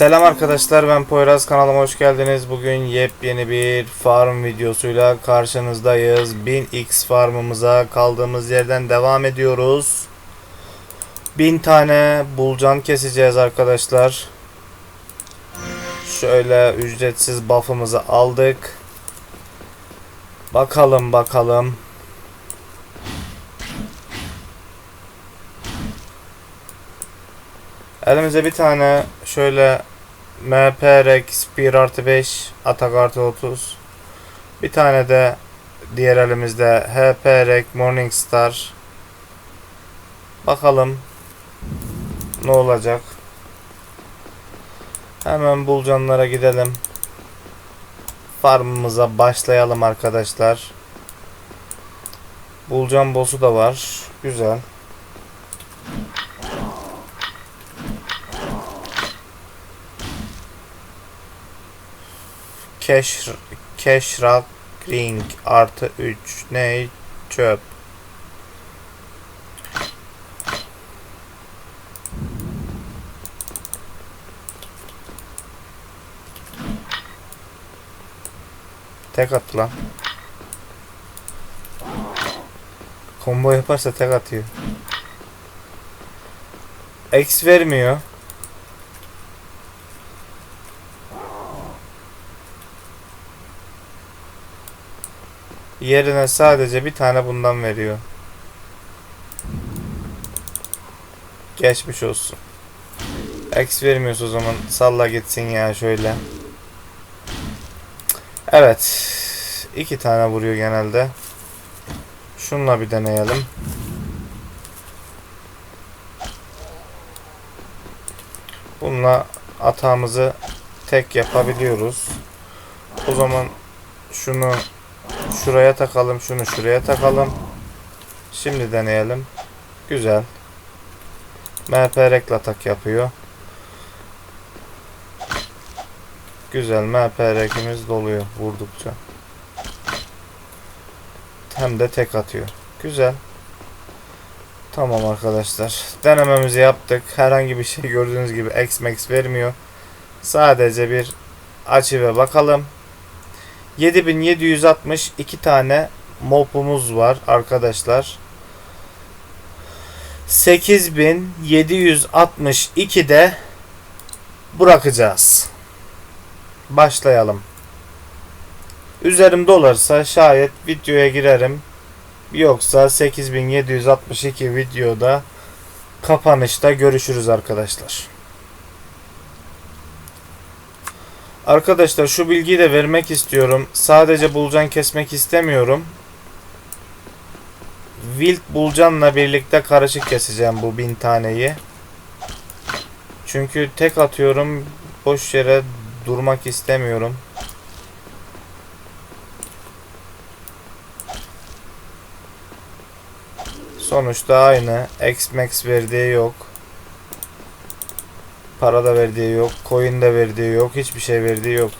Selam arkadaşlar ben Poyraz kanalıma hoş geldiniz. Bugün yepyeni bir farm videosuyla karşınızdayız. 1000x farmımıza kaldığımız yerden devam ediyoruz. 1000 tane bulcan keseceğiz arkadaşlar. Şöyle ücretsiz buff'ımızı aldık. Bakalım bakalım. Elimize bir tane şöyle MP Rex 1 artı 5 atak artı 30 bir tane de diğer elimizde HP Rex Morningstar bakalım ne olacak? Hemen bulcanlara gidelim. Farmımıza başlayalım arkadaşlar. Bulcan boss'u da var. Güzel Cash, cash Rock Ring artı 3 ne? Çöp. Tek attı lan. Combo yaparsa tek atıyor. X vermiyor Yerine sadece bir tane bundan veriyor. Geçmiş olsun. X vermiyorsa o zaman salla gitsin ya şöyle. Evet. iki tane vuruyor genelde. Şunla bir deneyelim. Bununla atağımızı tek yapabiliyoruz. O zaman şunu Şuraya takalım, şunu şuraya takalım. Şimdi deneyelim. Güzel. MP rekla tak yapıyor. Güzel MP rekimiz doluyor vurdukça. Hem de tek atıyor. Güzel. Tamam arkadaşlar. Denememizi yaptık. Herhangi bir şey gördüğünüz gibi X-Max vermiyor. Sadece bir açı ve bakalım. 7762 tane mopumuz var arkadaşlar. 8762 de bırakacağız. Başlayalım. Üzerimde olursa şayet videoya girerim. Yoksa 8762 videoda kapanışta görüşürüz arkadaşlar. Arkadaşlar şu bilgiyi de vermek istiyorum. Sadece bulcan kesmek istemiyorum. Wild bulcanla birlikte karışık keseceğim bu bin taneyi. Çünkü tek atıyorum. Boş yere durmak istemiyorum. Sonuçta aynı. X-Max verdiği yok. Para da verdiği yok. Coin de verdiği yok. Hiçbir şey verdiği yok.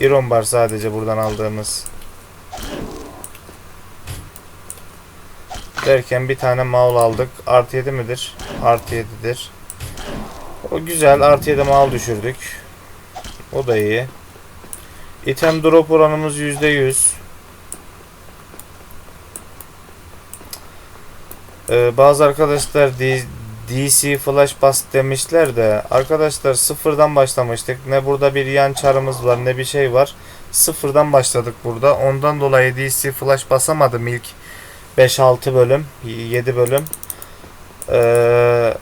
Iron bar sadece buradan aldığımız. Derken bir tane maul aldık. Artı 7 midir? Artı 7'dir. O güzel. Artı 7 maul düşürdük. O da iyi. Item drop oranımız %100. Ee, bazı arkadaşlar DC Flash Bas demişler de arkadaşlar sıfırdan başlamıştık. Ne burada bir yan çarımız var ne bir şey var. Sıfırdan başladık burada. Ondan dolayı DC Flash basamadım ilk 5-6 bölüm, 7 bölüm. Ee,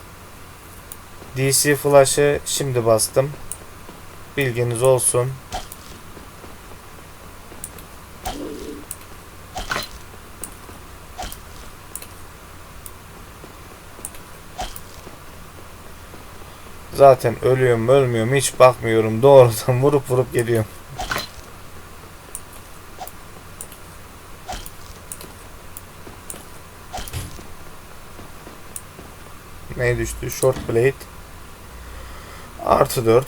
DC Flash'ı şimdi bastım. Bilginiz olsun. Zaten ölüyorum ölmüyorum hiç bakmıyorum. Doğrudan vurup vurup geliyorum. Ne düştü? Short blade. Artı 4.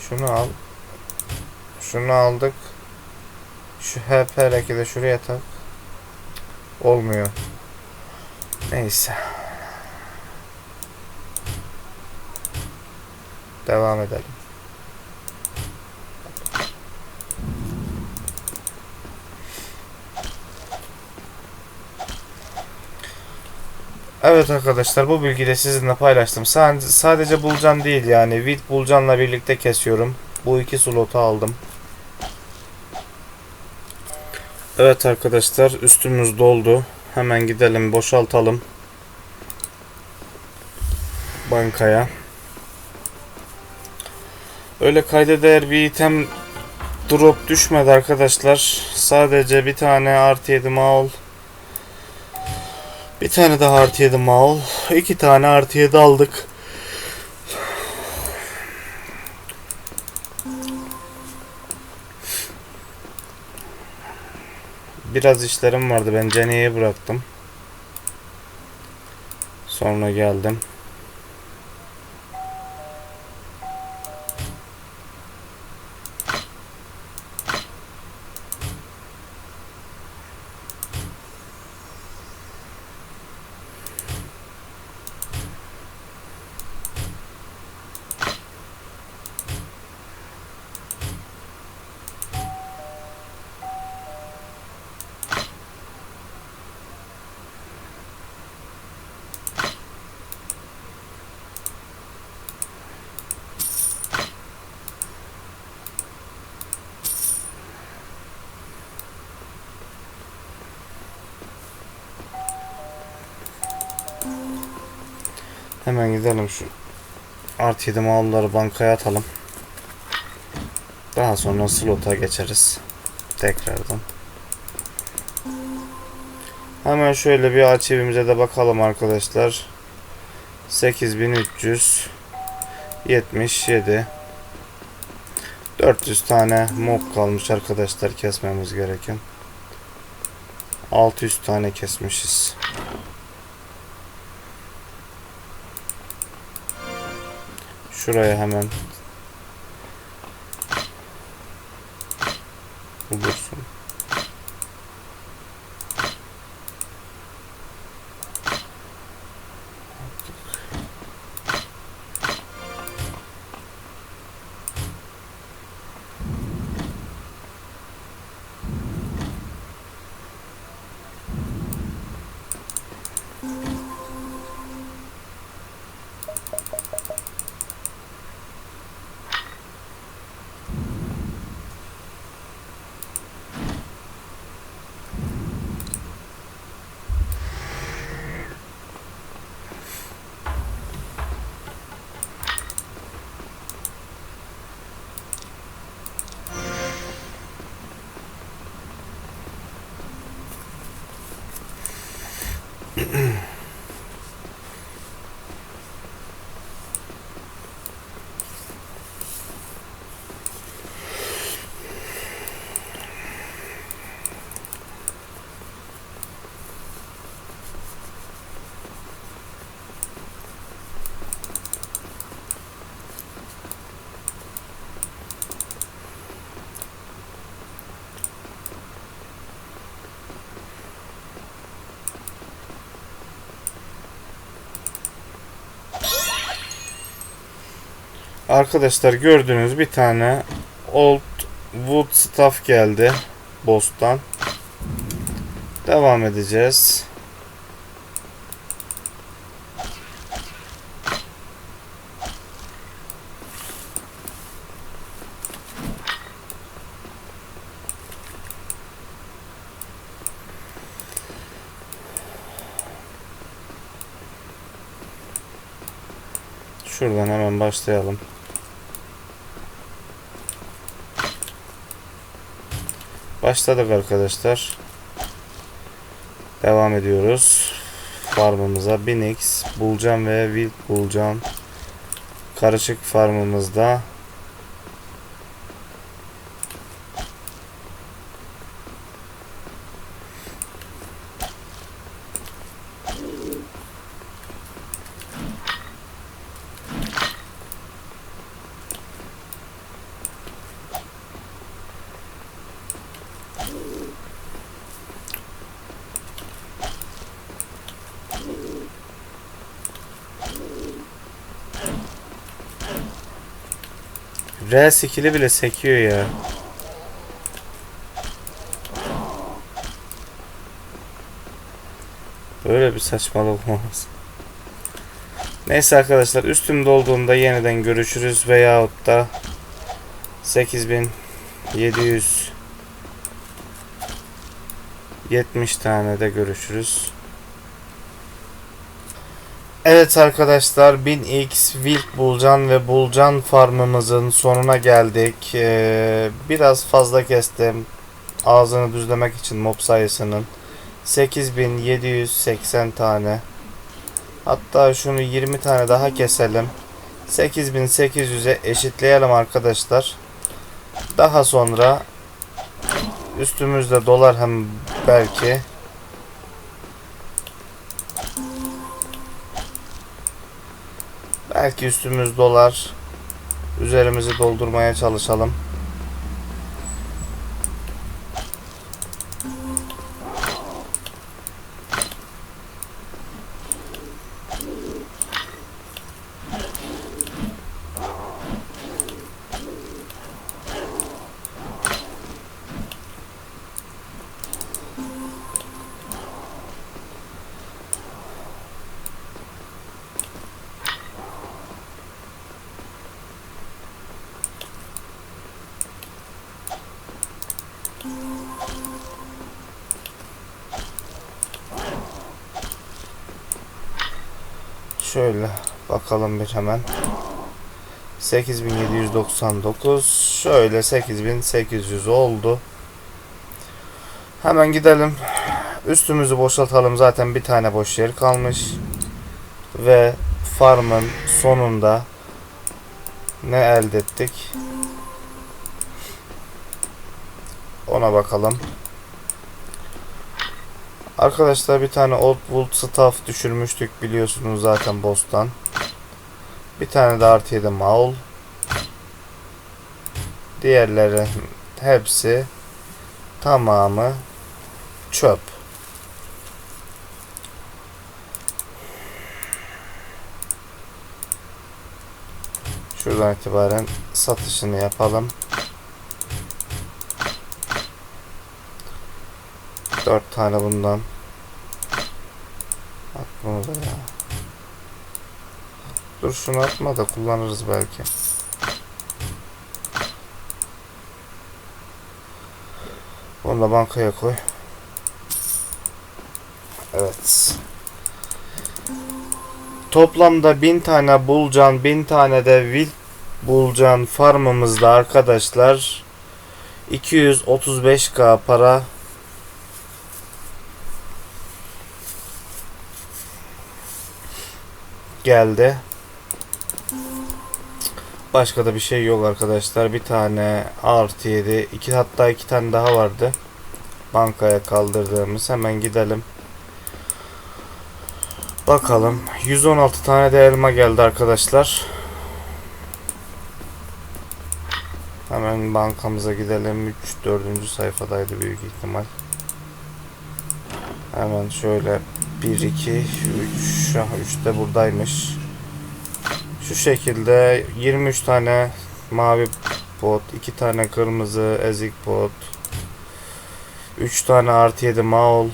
Şunu al. Şunu aldık. Şu HP de şuraya tak. Olmuyor. Neyse. Devam edelim. Evet arkadaşlar bu bilgiyi de sizinle paylaştım. Sa- Sadece bulcan değil yani vid bulcanla birlikte kesiyorum. Bu iki slotu aldım. Evet arkadaşlar üstümüz doldu. Hemen gidelim boşaltalım. Bankaya. Öyle kayda değer bir item drop düşmedi arkadaşlar. Sadece bir tane artı 7 maul. Bir tane daha artı 7 maul. iki tane artı 7 aldık. Biraz işlerim vardı. Ben Jenny'ye bıraktım. Sonra geldim. Hemen gidelim şu artı 7 malları bankaya atalım. Daha sonra slota geçeriz. Tekrardan. Hemen şöyle bir arşivimize de bakalım arkadaşlar. 8377 400 tane mob kalmış arkadaşlar kesmemiz gereken. 600 tane kesmişiz. Şuraya hemen bulursun. Arkadaşlar gördüğünüz bir tane Old Wood Staff geldi boss'tan. Devam edeceğiz. Şuradan hemen başlayalım. Başladık arkadaşlar. Devam ediyoruz. Farmımıza Binix, Bulcan ve Wild Bulcan karışık farmımızda R skill'i bile sekiyor ya. Böyle bir saçmalık olmaz. Neyse arkadaşlar üstüm dolduğunda yeniden görüşürüz veyahut da 8700 70 tane de görüşürüz. Evet arkadaşlar 1000x Wild Bulcan ve Bulcan farmımızın sonuna geldik. Ee, biraz fazla kestim. Ağzını düzlemek için mob sayısının. 8780 tane. Hatta şunu 20 tane daha keselim. 8800'e eşitleyelim arkadaşlar. Daha sonra üstümüzde dolar hem belki. Belki üstümüz dolar. Üzerimizi doldurmaya çalışalım. Şöyle bakalım bir hemen. 8799 şöyle 8800 oldu. Hemen gidelim. Üstümüzü boşaltalım. Zaten bir tane boş yer kalmış. Ve farmın sonunda ne elde ettik? Ona bakalım. Arkadaşlar bir tane Old Wood Staff düşürmüştük biliyorsunuz zaten boss'tan. Bir tane de artı 7 Maul. Diğerleri hepsi tamamı çöp. Şuradan itibaren satışını yapalım. Dört tane bundan. At bunu da ya. Dur şunu atma da kullanırız belki. Onu da bankaya koy. Evet. Toplamda 1000 tane bulcan, 1000 tane de wild bulcan farmımızda arkadaşlar 235k para geldi. Başka da bir şey yok arkadaşlar. Bir tane artı 7, iki hatta iki tane daha vardı. Bankaya kaldırdığımız. Hemen gidelim. Bakalım. 116 tane de elma geldi arkadaşlar. Hemen bankamıza gidelim. 3 4. sayfadaydı büyük ihtimal. Hemen şöyle 1 2 3 şu 3 de buradaymış. Şu şekilde 23 tane mavi pot, 2 tane kırmızı ezik pot, 3 tane artı 7 maul,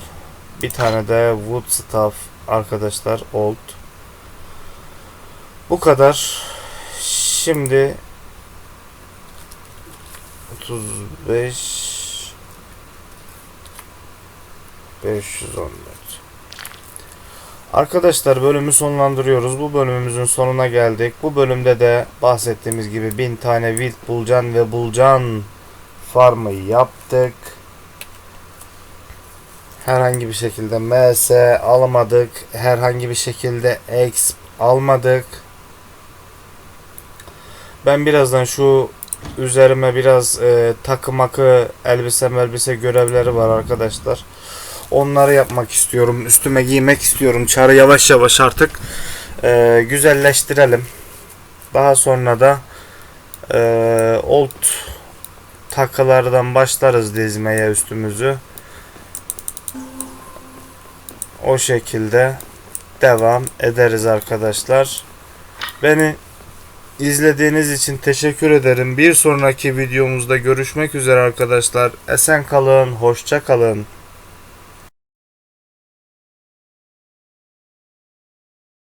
bir tane de wood staff arkadaşlar old. Bu kadar. Şimdi 35 514 Arkadaşlar bölümü sonlandırıyoruz. Bu bölümümüzün sonuna geldik. Bu bölümde de bahsettiğimiz gibi 1000 tane wild bulcan ve bulcan farmı yaptık. Herhangi bir şekilde MS almadık. Herhangi bir şekilde X almadık. Ben birazdan şu üzerime biraz e, takı makı elbise elbise görevleri var arkadaşlar. Onları yapmak istiyorum. Üstüme giymek istiyorum. Çarı yavaş yavaş artık e, güzelleştirelim. Daha sonra da e, old takılardan başlarız dizmeye üstümüzü. O şekilde devam ederiz arkadaşlar. Beni İzlediğiniz için teşekkür ederim. Bir sonraki videomuzda görüşmek üzere arkadaşlar. Esen kalın, hoşça kalın.